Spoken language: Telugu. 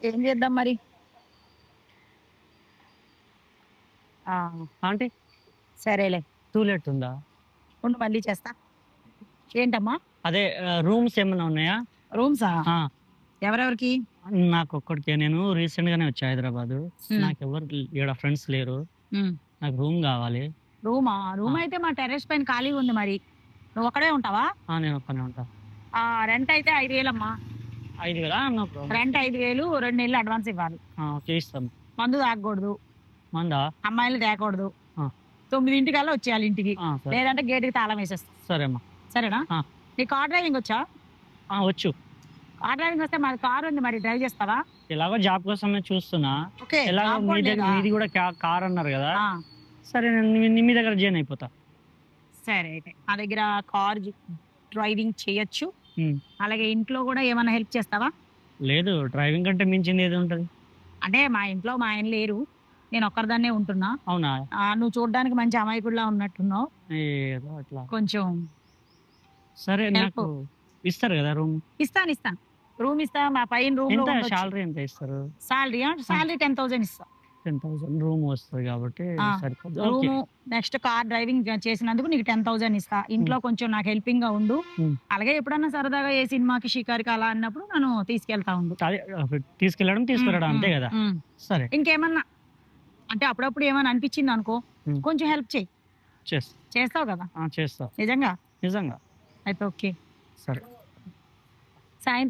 ఏం చేద్దాం మరి? అంటే సరేలే. టూలెట్ ఉందా ఉండు మళ్ళీ చేస్తా. ఏంటమ్మా? అదే రూమ్స్ ఏమైనా ఉన్నాయా? రూమ్సా? ఎవరెవరికి? నాకు ఒక్కడికే నేను రీసెంట్ గానే వచ్చా హైదరాబాద్. నాకు ఎవరు ఇక్కడ ఫ్రెండ్స్ లేరు. నాకు రూమ్ కావాలి. రూమా? రూమ్. అయితే మా టెర్రస్ పైన ఖాళీగా ఉంది మరి. నువ్వు ఒకడే ఉంటావా? నేను ఒక్కనే ఉంటా. ఆ రెంట్ అయితే ఐదు వేలమ్మా. ఐదు నో ప్రాబ్లం రెంట్ ఐదు వేలు రెండు నెలలు అడ్వాన్స్ ఇవ్వాలి. ఓకే మందు తాగకూడదు. మందా? అమ్మాయిలు తేకూడదు. తొమ్మిదింటికల్లా వచ్చేయాలి ఇంటికి. ఆ, సరే. లేదంటే గేట్కి తాళం వేసేస్తా. సరేమ్మా. సరేనా? ఆ. నీ కార్ డ్రైవింగ్ వచ్చా? ఆ, వచ్చు. కార్ డ్రైవింగ్ వస్తే మాది కార్ ఉంది మరి డ్రైవ్ చేస్తావా? ఎలాగో జాబ్ కోసమే చూస్తున్నా. ఓకే ఎలాగో జాబ్ మీ కూడా దగ్గర లేదా? మీది కూడా కార్ అన్నారు కదా. ఆ, సరే నేను మీ- మీ దగ్గర జాయిన్ అయిపోతా. సరే అయితే. మా దగ్గర కార్ డ్రైవింగ్ చేయొచ్చు. ఉమ్. అలాగే ఇంట్లో కూడా ఏమైనా హెల్ప్ చేస్తావా? లేదు డ్రైవింగ్ కంటే మించింది ఏది ఉంటుంది? అంటే మా ఇంట్లో మా ఆయన లేరు. నేను ఒక్కరిదాన్నే ఉంటున్నా. అవునా? ఆ, నువ్వు చూడడానికి మంచి అమాయకుడిలా ఉన్నట్టున్నావు. ఏదో అట్లా. కొంచెం సరే. నాకు ఇస్తారు కదా రూమ్? ఇస్తాను ఇస్తాను. రూమ్ ఇస్తా మా పైన రూమ్ ఎంత? శాలరీ ఎంత ఇస్తారు? సాలరీ సాలరీ టెన్ థౌసండ్ ఇస్తా. టెన్ థౌసండ్ రూమ్ వస్తుంది కాబట్టి ఆ, సరిపోతుంది okay. Room next car driving చేసినందుకు నీకు టెన్ థౌసండ్ ఇస్తా. ఇంట్లో కొంచెం నాకు హెల్పింగ్గా ఉండు. Hmm. అలాగే ఎప్పుడన్నా సరదాగా ఏ సినిమాకి షికారికి అలా అన్నప్పుడు నన్ను తీసుకెళ్తా ఉండు. అదే అప్పుడు తీసుకెళ్ళడం Hmm, అంతే కదా? hmm. సరే. ఇంకేమన్నా? అంటే అప్పుడప్పుడు ఏమన్నా అనిపించింది అనుకో Hmm. కొంచెం హెల్ప్ చేయి. చేస్తా. చేస్తావు కదా? ఆ, చేస్తా. నిజంగా? నిజంగా. అయితే ఓకే. సరే. సాయంత్రం